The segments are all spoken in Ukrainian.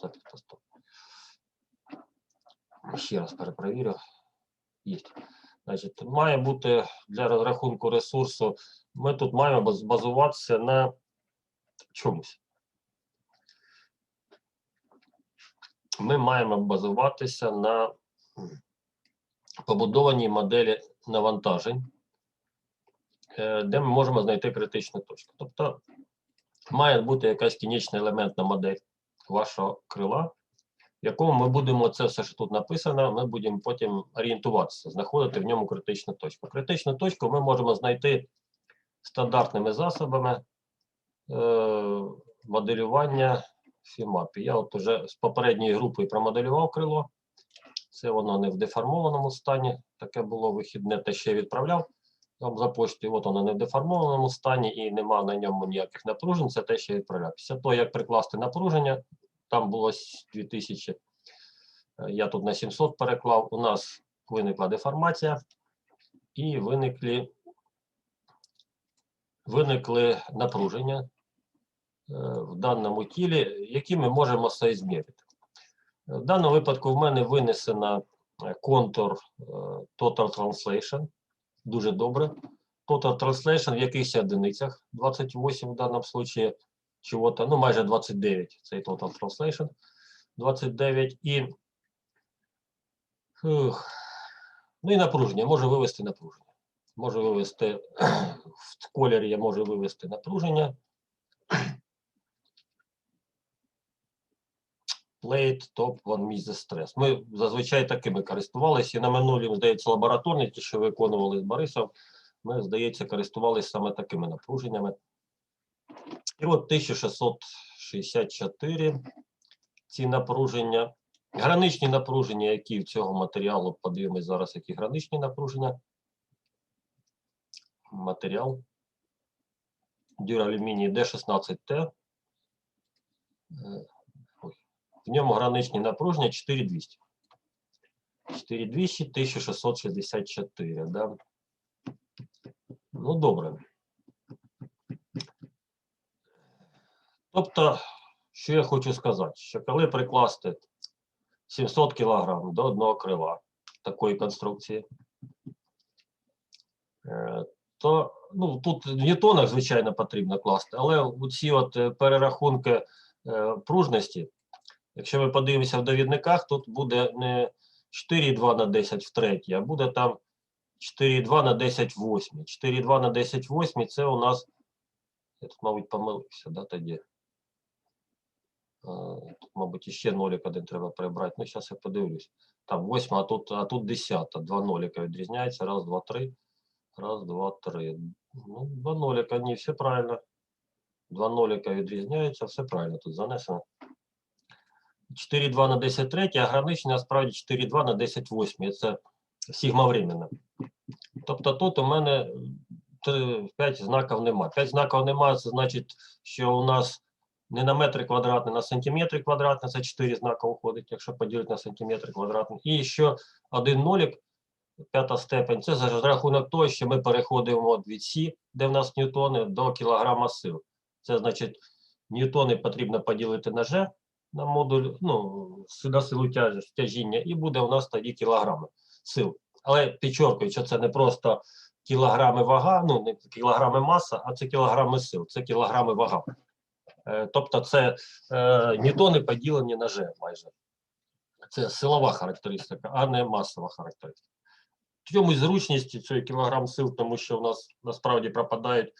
Запись стоп. Ще раз перепровірю. Є. Значить, має бути для розрахунку ресурсу. Ми тут маємо базуватися на чомусь. Ми маємо базуватися на побудованій моделі навантажень, е, де ми можемо знайти критичну точку. Тобто має бути якась кінечна елементна модель вашого крила, в якому ми будемо це все, що тут написано, ми будемо потім орієнтуватися, знаходити в ньому критичну точку. Критичну точку ми можемо знайти стандартними засобами е, моделювання фімапі. Я от уже з попередньої групи промоделював крило. Це воно не в деформованому стані. Таке було вихідне, те ще відправляв вам за поштою. От воно не в деформованому стані і нема на ньому ніяких напружень. Це те, я відправляв. Після того, як прикласти напруження, там було 2000, е, я тут на 700 переклав. У нас виникла деформація і виникли, виникли напруження е, в даному тілі, які ми можемо соізмірити. В даному випадку в мене винесено е, контур Total Translation. Дуже добре. Total Translation в якихось одиницях, 28 в даному случаї, чого-то, ну майже 29, цей Total Translation. 29 і, ух, ну і напруження, можу вивести напруження. Можу вивести в кольорі, я можу вивести напруження. Plate Top One Mises Stress. Ми зазвичай такими користувалися. І на минулі, здається, лабораторні, ті, що виконували з Борисом, ми, здається, користувалися саме такими напруженнями. І от 1664 ці напруження. Граничні напруження, які в цього матеріалу, подивимось зараз, які граничні напруження. Матеріал. Дюралюміній D16T. Е. В ньому граничні напруження 4200. 4200, 1664, да? Ну, добре. Тобто, що я хочу сказати, що коли прикласти 700 кг до одного крила такої конструкції, е, то ну, тут в ньютонах, звичайно, потрібно класти, але ці от е, перерахунки е, пружності, якщо ми подивимося в довідниках, тут буде не 4,2 на 10 в третій, а буде там 4,2 на 10 в 8. 4,2 на 10 в 8 це у нас, я тут, мабуть, помилився, да, тоді. Е, Тут, мабуть, іще нолик один треба прибрати. Ну, зараз я подивлюсь. Там 8, а тут, а тут 10. Два нолика відрізняється. Раз, два, три. Раз, два, три. Ну, два нолика, ні, все правильно. Два нолика відрізняються, все правильно тут занесено. 4,2 на 10 третій, а граничний насправді 4,2 на 10 восьмій. Це сігма временно. Тобто тут у мене 5 знаків немає. 5 знаків немає, це значить, що у нас не на метри квадратні, на сантиметри квадратні, це 4 знака виходить, якщо поділити на сантиметри квадратні. І ще один нолик, п'ята степень, це за рахунок того, що ми переходимо від Сі, де в нас ньютони, до кілограма сил. Це значить, ньютони потрібно поділити на G, на модуль, ну, на силу тяж- тяжіння, і буде у нас тоді кілограми сил. Але підчоркую, що це не просто кілограми вага, ну не кілограми маса, а це кілограми сил, це кілограми вага. Е, Тобто це е, ньютони поділені на G майже. Це силова характеристика, а не масова характеристика. В чомусь зручність цієї кілограм сил, тому що у нас насправді пропадають,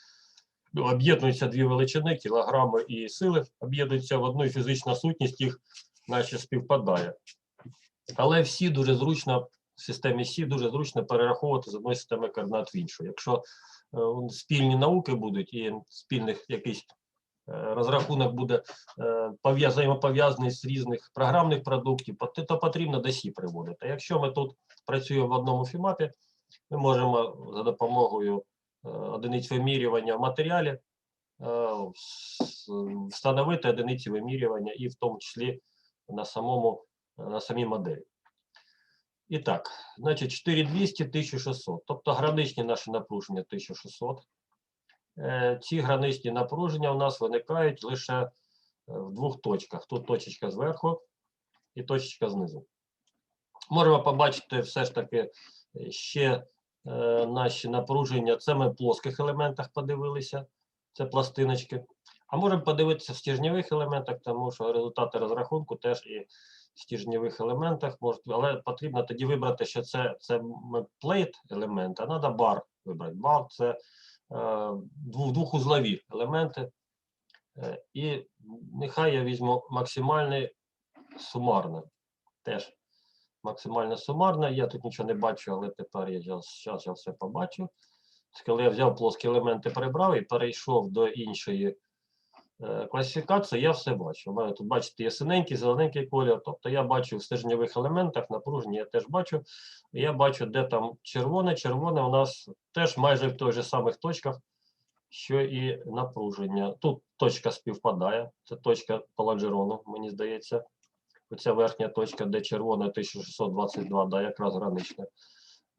ну, об'єднуються дві величини, кілограми і сили, об'єднуються в одну і фізична сутність, їх наче співпадає. Але всі дуже зручно в системі Сі дуже зручно перераховувати з одної системи координат в іншу. Якщо е, спільні науки будуть і спільних якийсь розрахунок буде е, взаємопов'язаний з різних програмних продуктів, то потрібно до Сі приводити. Якщо ми тут працюємо в одному фімапі, ми можемо за допомогою е, одиниць вимірювання в матеріалі е, встановити одиниці вимірювання і в тому числі на самому на самій моделі. І так, значить, 4200, 1600. Тобто граничні наші напруження 1600. Е, Ці граничні напруження у нас виникають лише в двох точках. Тут точечка зверху і точечка знизу. Можемо побачити все ж таки е, ще е, наші напруження. Це ми в плоских елементах подивилися, це пластиночки. А можемо подивитися в стержневих елементах, тому що результати розрахунку теж і в стержневих елементах можуть, але потрібно тоді вибрати, що це, це плейт елемент, а треба бар вибрати. Бар це е, двохузлові елементи. Е, і нехай я візьму максимальне сумарне. Теж максимально сумарне. Я тут нічого не бачу, але тепер я зараз я все побачу. Коли я взяв плоскі елементи, прибрав і перейшов до іншої е, класифікації, я все бачу. Мене тут, бачите, є синенький, зелененький колір. Тобто я бачу в стержневих елементах, напруження я теж бачу. Я бачу, де там червоне. Червоне у нас теж майже в той же самих точках, що і напруження. Тут точка співпадає, це точка паладжерону, мені здається. Оця верхня точка, де червона 1622, да, якраз гранична.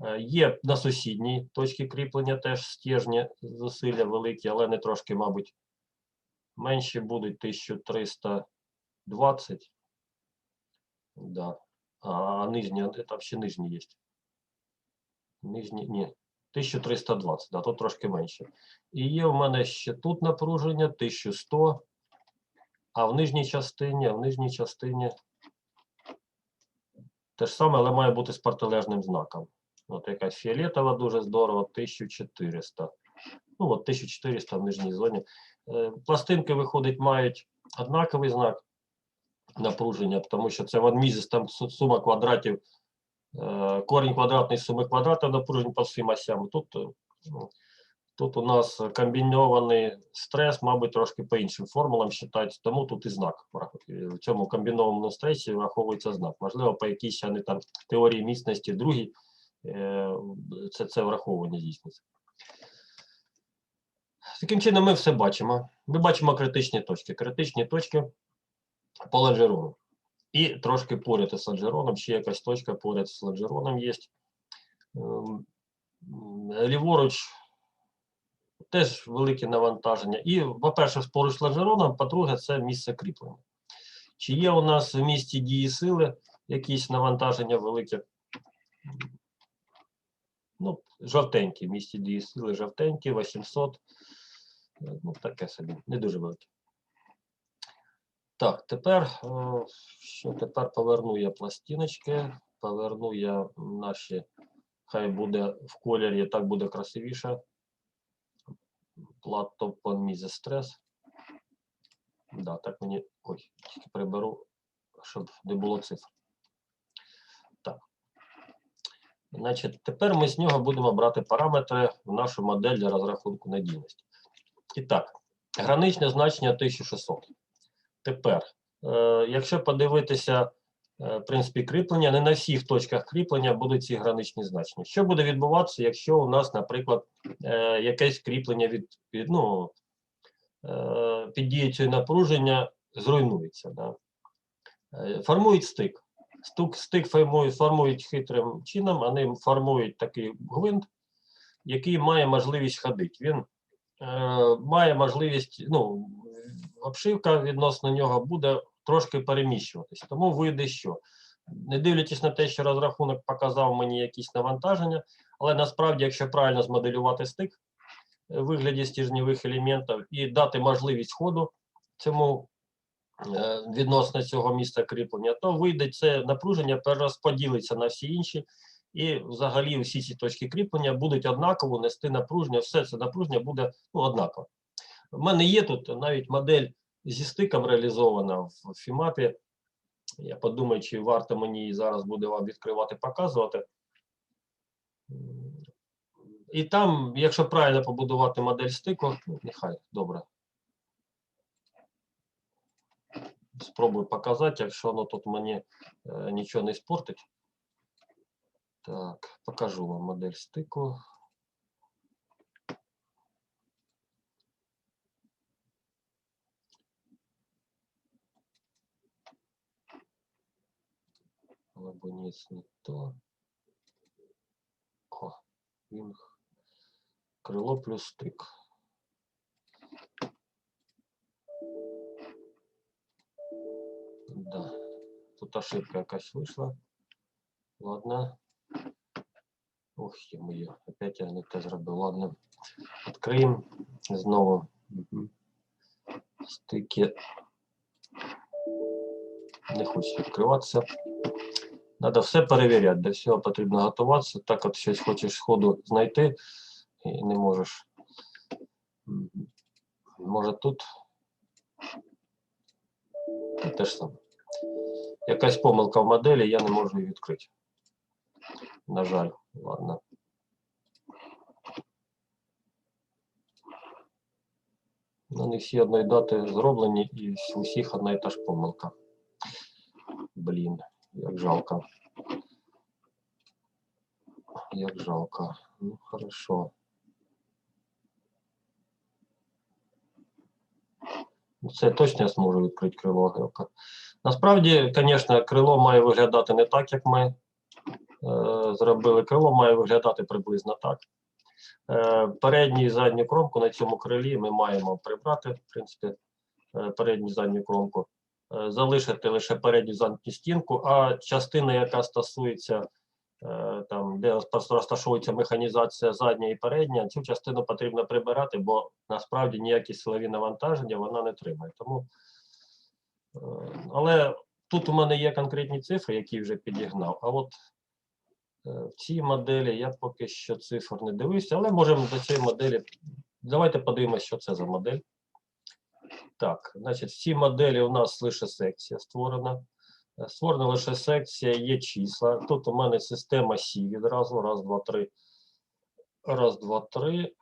Е, Є на сусідній точці кріплення теж стержні зусилля великі, але не трошки, мабуть, менші будуть 1320. Да. А, нижні, там ще нижні є. Нижні, ні, 1320, да, тут трошки менше. І є в мене ще тут напруження 1100, а в нижній частині, в нижній частині те ж саме, але має бути з протилежним знаком. От якась фіолетова дуже здорово, 1400. Ну, от 1400 в нижній зоні. Е, Пластинки, виходить, мають однаковий знак напруження, тому що це в адмізис, там сума квадратів, е, корінь квадратний суми квадратів напружень по всім осям. Тут, е, ну, тут у нас комбінований стрес, мабуть, трошки по іншим формулам вважається, тому тут і знак. В цьому комбінованому стресі враховується знак. Можливо, по якійсь вони там теорії міцності другій це, це враховування здійснюється. Таким чином, ми все бачимо. Ми бачимо критичні точки. Критичні точки по лонжерону. І трошки поряд із лонжероном, ще якась точка поряд з лонжероном є. Ем, Ліворуч теж велике навантаження. І, по-перше, поруч з лонжероном, по-друге, це місце кріплення. Чи є у нас в місті дії сили якісь навантаження велике? Ну, жовтенькі, в місті дії сили жовтенькі, 800. Ну, таке собі, не дуже велике. Так, тепер, е, що тепер поверну я пластиночки, поверну я наші, хай буде в кольорі, так буде красивіше. Платопон мізестрес. Да, так мені. Ой, тільки приберу, щоб не було цифр. Так. Значить, тепер ми з нього будемо брати параметри в нашу модель для розрахунку надійності. І так, граничне значення 1600. Тепер, е, якщо подивитися, е, в принципі, кріплення, не на всіх точках кріплення будуть ці граничні значення. Що буде відбуватися, якщо у нас, наприклад, е, якесь кріплення від, від ну, е, під дією цього напруження зруйнується? Да? Е, формують стик. Стук, стик формують, формують хитрим чином, вони формують такий гвинт, який має можливість ходити. Він має можливість, ну, обшивка відносно нього буде трошки переміщуватись. Тому вийде що. Не дивлячись на те, що розрахунок показав мені якісь навантаження, але насправді, якщо правильно змоделювати стик е, в вигляді стержневих елементів і дати можливість ходу цьому е, відносно цього місця кріплення, то вийде це напруження, перерозподілиться на всі інші, і взагалі всі ці точки кріплення будуть однаково нести напруження, все це напруження буде ну, однаково. У мене є тут навіть модель зі стиком реалізована в FIMAP. Я подумаю, чи варто мені зараз буде вам відкривати, показувати. І там, якщо правильно побудувати модель стику, ну, нехай добре. Спробую показати, якщо воно тут мені е, нічого не спортить. Так, покажу вам модель стику. Лабунец не то. О, вінг. Крило плюс стик. тут ошибка якась вийшла. Ладно. Ох, є моє. Опять я не те зробив. Ладно. Відкриємо знову. Стики. Не хоче відкриватися. Треба все перевіряти, до всього потрібно готуватися. Так от щось хочеш сходу знайти і не можеш. Може тут. Те ж саме. Якась помилка в моделі, я не можу її відкрити. На жаль, ладно. Вони всі одної дати зроблені і у всіх одна і та ж помилка. Блін, як жалко. Як жалко. Ну, хорошо. Ну, Це точно я зможу відкрити крило. Насправді, звісно, крило має виглядати не так, як ми зробили. Крило має виглядати приблизно так. Е, передню і задню кромку на цьому крилі ми маємо прибрати, в принципі, е, передню і задню кромку. Е, залишити лише передню задню стінку, а частина, яка стосується е, там, де розташовується механізація задня і передня, цю частину потрібно прибирати, бо насправді ніякі силові навантаження вона не тримає. Тому, е, але тут у мене є конкретні цифри, які вже підігнав. А от е, в цій моделі я поки що цифр не дивився, але можемо до цієї моделі. Давайте подивимося, що це за модель. Так, значить, в цій моделі у нас лише секція створена. Е, Створена лише секція, є числа. Тут у мене система Сі відразу. Раз, два, три. Раз, два, три.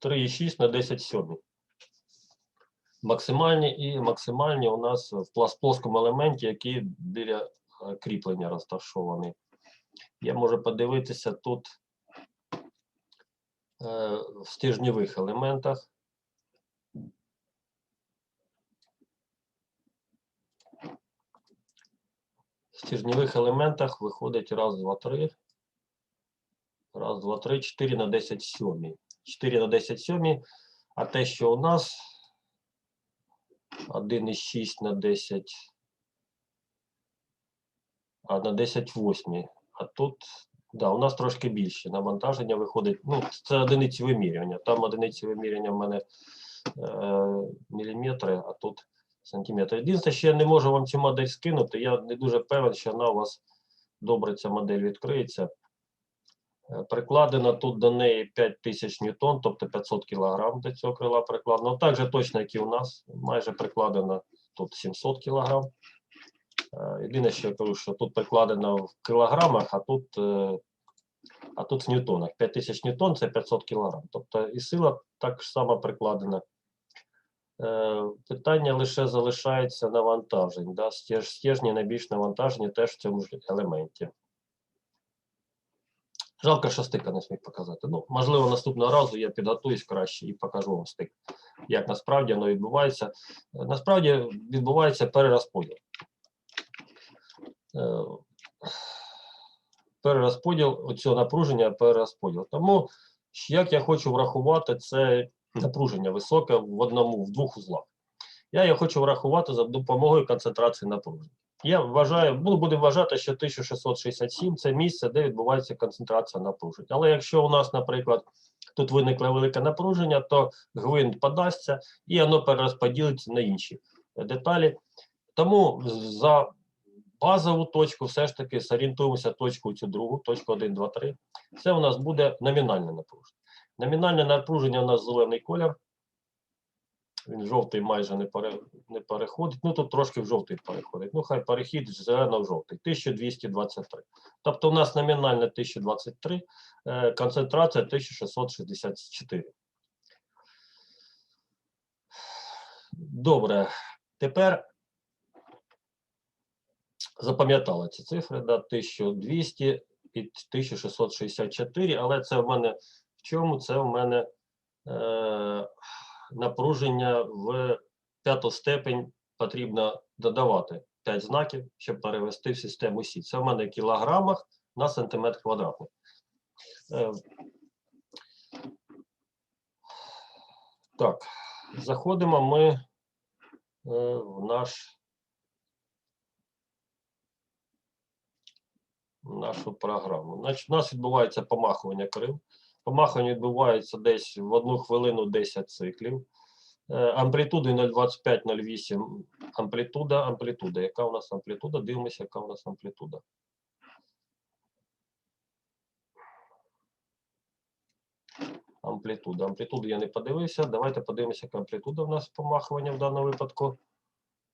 3,6 на 10 сьомих. Максимальні і максимальні у нас в плоскому елементі, який біля е, кріплення розташований. Я можу подивитися тут е, в стержневих елементах. В стержневих елементах виходить раз, два, три. Раз, два, три, 4 на 10 сьомі. 4 на 10 сьомі. А те, що у нас 1,6 на 10. А на 10 восьмі. А тут, да, у нас трошки більше. Навантаження виходить. Ну, це одиниці вимірювання. Там одиниці вимірювання в мене е, міліметри, а тут сантиметри. Єдине, що я не можу вам цю модель скинути. Я не дуже певен, що вона у вас добре ця модель відкриється. Е, Прикладено тут до неї 5000 ньютон, тобто 500 кг до цього крила прикладено. Так же точно, як і у нас, майже прикладено тут 700 кг. Єдине, що я кажу, що тут прикладено в кілограмах, а тут, е, а тут в ньютонах. 5000 ньютон це 500 кг. Тобто і сила так само прикладена. Е, Питання лише залишається навантажень. Да? Стеж, стержні найбільш навантажені теж в цьому ж елементі. Жалко, що стика не зміг показати. Ну, можливо, наступного разу я підготуюсь краще і покажу вам стик, як насправді воно відбувається. Насправді відбувається перерозподіл. Е, Перерозподіл цього напруження, перерозподіл. Тому як я хочу врахувати це напруження високе в одному, в двох узлах. Я його хочу врахувати за допомогою концентрації напруження. Я вважаю, ну, будемо вважати, що 1667 це місце, де відбувається концентрація напруження. Але якщо у нас, наприклад, тут виникло велике напруження, то гвинт подасться і воно перерозподілиться на інші деталі. Тому за базову точку все ж таки зорієнтуємося точку цю другу, точку 1, 2, 3. Це у нас буде номінальне напруження. Номінальне напруження у нас зелений колір. Він жовтий майже не, пере, не переходить. Ну тут трошки в жовтий переходить. Ну, хай перехід з зелено в жовтий. 1223. Тобто у нас номінальне 1023, е, концентрація 1664. Добре. Тепер запам'ятали ці цифри, да, 1200 і 1664, але це в мене в чому? Це в мене е, напруження в п'яту степень потрібно додавати 5 знаків, щоб перевести в систему Сі. Це в мене в кілограмах на сантиметр квадратний. Е, так, заходимо ми е, в наш нашу програму. Значить, у нас відбувається помахування крил. Помахування відбувається десь в одну хвилину 10 циклів. Е, Амплітуди 0,25-0,8 амплітуда, амплітуда. Яка у нас амплітуда? Дивимося, яка у нас амплітуда. Амплітуда. Амплітуду я не подивився. Давайте подивимося, яка амплітуда у нас помахування в даному випадку.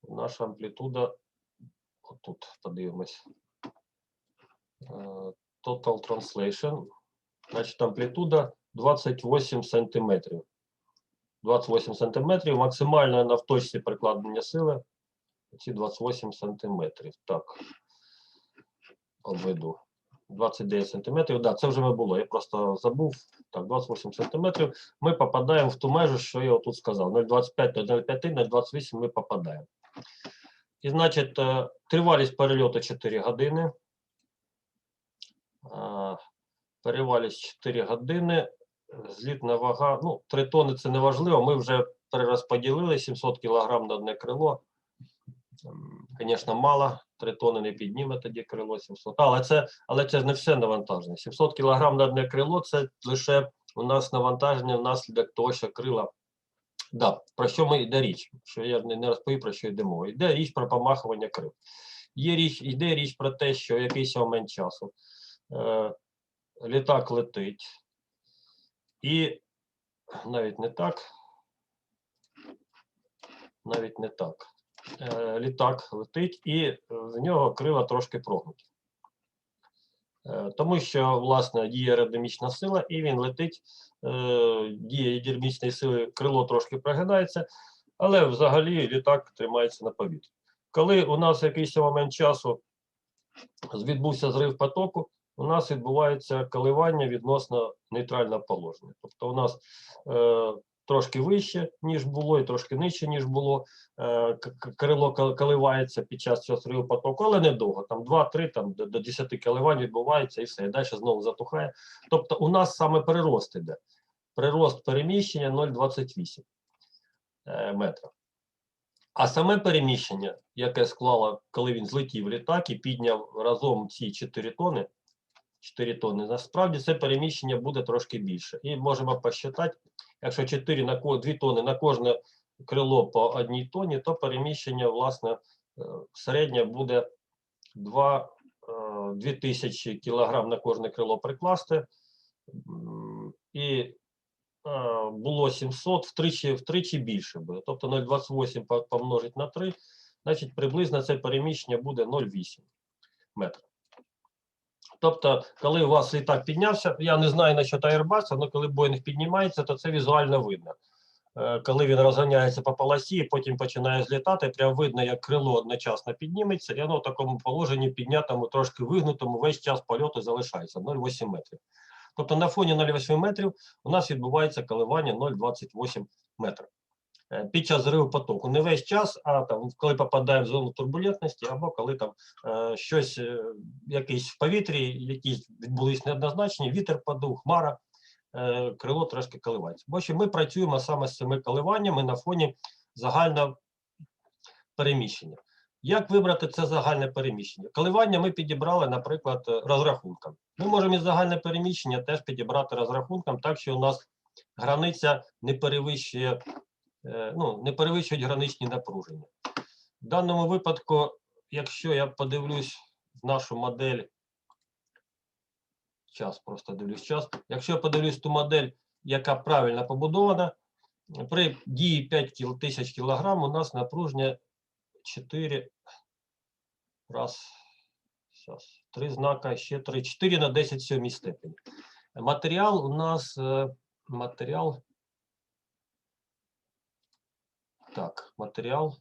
Наша амплітуда. Отут подивимось. Е, Total Translation. Значить, амплітуда 28 сантиметрів. 28 сантиметрів. Максимальна на в точці прикладення сили. Ці 28 сантиметрів. Так. Обведу. 29 сантиметрів. Да, це вже не було. Я просто забув. Так, 28 сантиметрів. Ми попадаємо в ту межу, що я тут сказав. 0,25 до 0,5, 0,28 ми попадаємо. І значить, е, тривалість перельоту 4 години. Перевалість 4 години. Злітна вага. Ну, 3 тони це не важливо. Ми вже перерозподілили 700 кг на одне крило. Звісно, мало. 3 тони не підніме тоді крило 700. Але це, але це ж не все навантаження. 700 кг на одне крило це лише у нас навантаження внаслідок того, що крила. Да, про що ми йде річ? Що я не, розповів, про що йде мова. Йде річ про помахування крил. Є річ, йде річ про те, що якийсь момент часу літак летить, і навіть не так. Навіть не так. Е, літак летить, і в нього крила трошки прогнуті. Е, тому що, власне, діє аеродинамічна сила, і він летить, е, діє аеродинамічної сили, крило трошки прогинається, але взагалі літак тримається на повітрі. Коли у нас в якийсь момент часу відбувся зрив потоку, у нас відбувається коливання відносно нейтрального положення. Тобто у нас е, трошки вище, ніж було, і трошки нижче, ніж було. Е, крило коливається під час цього зриву потоку, але недовго. Там 2-3 там, до, до 10 коливань відбувається і все, і далі знову затухає. Тобто у нас саме прирост іде. Прирост переміщення 0,28 е, метра. А саме переміщення, яке склало, коли він злетів літак і підняв разом ці 4 тони, 4 тони, насправді це переміщення буде трошки більше. І можемо посчитати, якщо 4 на ко- 2 тони на кожне крило по одній тоні, то переміщення, власне, е, середнє буде 2, 2000 кг на кожне крило прикласти. І е, було 700, втричі, втричі більше буде. Тобто 0,28 помножить на 3, значить приблизно це переміщення буде 0,8 метра. Тобто, коли у вас літак піднявся, я не знаю насчет Airbus, але коли Боїнг піднімається, то це візуально видно. Е, Коли він розганяється по полосі, потім починає злітати, прям видно, як крило одночасно підніметься, і воно в такому положенні піднятому, трошки вигнутому, весь час польоту залишається 0,8 метрів. Тобто на фоні 0,8 метрів у нас відбувається коливання 0,28 метра. Е, Під час зриву потоку. Не весь час, а там, коли попадаємо в зону турбулентності, або коли там е, щось, е, якийсь в повітрі, якісь відбулись неоднозначні, вітер подув, хмара, крило трошки коливається. Бо що ми працюємо саме з цими коливаннями на фоні загального переміщення. Як вибрати це загальне переміщення? Коливання ми підібрали, наприклад, розрахунком. Ми можемо і загальне переміщення теж підібрати розрахунком, так що у нас границя не перевищує, ну, не перевищують граничні напруження. В даному випадку, якщо я подивлюсь в нашу модель, час, просто дивлюсь час. Якщо я подивлюсь ту модель, яка правильно побудована, при дії 5 тисяч кілограм у нас напруження 4, раз, зараз, 3 знака, ще 3, 4 на 10 сьомій степені. Матеріал у нас, е, матеріал, так, матеріал,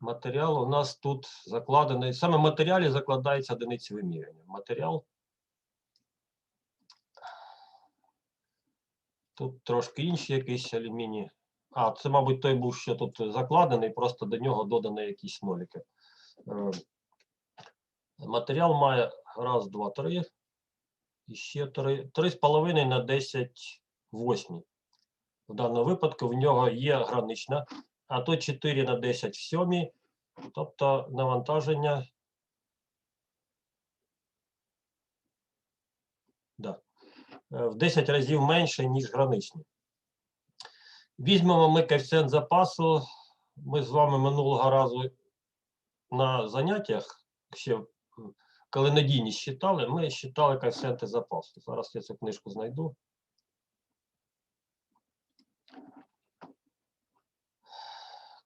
матеріал у нас тут закладений, саме в матеріалі закладається одиниці вимірювання. Матеріал Тут трошки інший якийсь алюміній. А, це, мабуть, той був, що тут закладений, просто до нього додані якісь нолики. Е, Матеріал має раз, два, три. І ще три. Три з половиною на 10 восьмій. В даному випадку в нього є гранична, а то 4 на 10 в 7, тобто навантаження. Да, е, в 10 разів менше, ніж граничні. Візьмемо ми коефіцієнт запасу. Ми з вами минулого разу на заняттях, ще коли надійність считали, ми считали коефіцієнти запасу. Зараз я цю книжку знайду.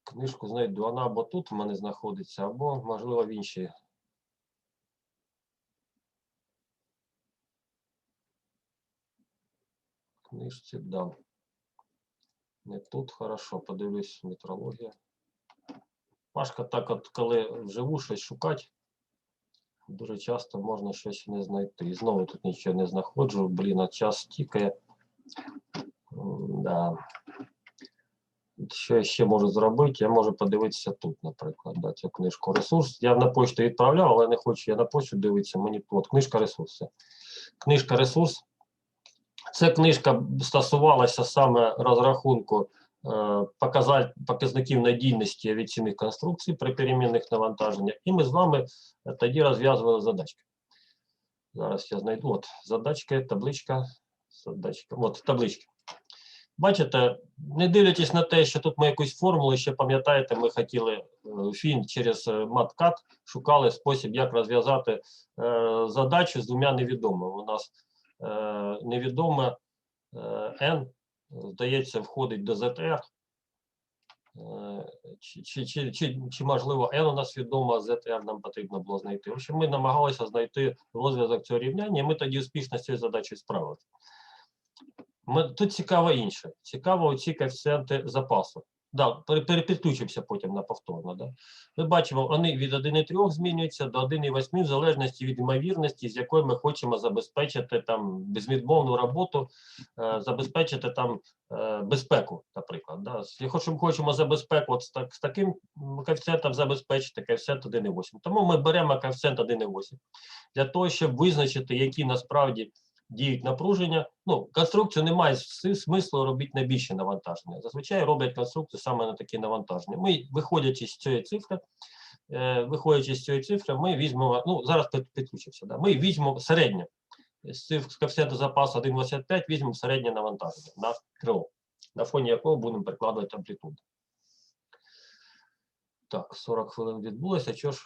Книжку знайду. Вона або тут в мене знаходиться, або, можливо, в іншій. Книжці дам. Не тут, хорошо, подивлюсь, метрологія. Пашка так, от коли вживу щось шукати, дуже часто можна щось не знайти. І знову тут нічого не знаходжу. Блін, а час тікає. Да. Що я ще можу зробити? Я можу подивитися тут, наприклад, да, цю книжку ресурс. Я на почту відправляв, але не хочу я на почту дивитися. Мені от книжка ресурси. Книжка ресурс. Ця книжка стосувалася саме розрахунку е, показаль- показників надійності авіаційних конструкцій при перемінних навантаженнях. І ми з вами е, тоді розв'язували задачки. Зараз я знайду от задачки, табличка, задачка. От таблички. Бачите, не дивлячись на те, що тут ми якусь формулу, ще пам'ятаєте, ми хотіли е, фін через е, маткат, шукали спосіб, як розв'язати е, задачу з двома невідомими. У нас е, невідоме е, n, здається, входить до ZR. Е, Чи, чи, чи, чи, можливо n у нас відомо, ZR нам потрібно було знайти. В общем, ми намагалися знайти розв'язок цього рівняння, і ми тоді успішно з цією задачею справилися. Тут цікаво інше. Цікаво оці коефіцієнти запасу. Да, пере- перепідключимося потім на повторно. Да. Ми бачимо, вони від 1,3 змінюються до 1,8 в залежності від ймовірності, з якою ми хочемо забезпечити там безвідмовну роботу, е, забезпечити там е, безпеку, наприклад. Да. Якщо ми хочемо забезпеку з, так, таким коефіцієнтом забезпечити коефіцієнт 1,8. Тому ми беремо коефіцієнт 1,8 для того, щоб визначити, які насправді діють напруження. Ну, конструкцію немає смислу робити на більше навантаження. Зазвичай роблять конструкцію саме на такі навантаження. Ми, виходячи з цієї цифри, е, виходячи з цієї цифри, ми візьмемо, ну, зараз підключився, да, ми візьмемо середнє. З коефіцієнту запасу 1,25 візьмемо середнє навантаження на крило, на фоні якого будемо прикладувати амплітуду. Так, 40 хвилин відбулося. Чого ж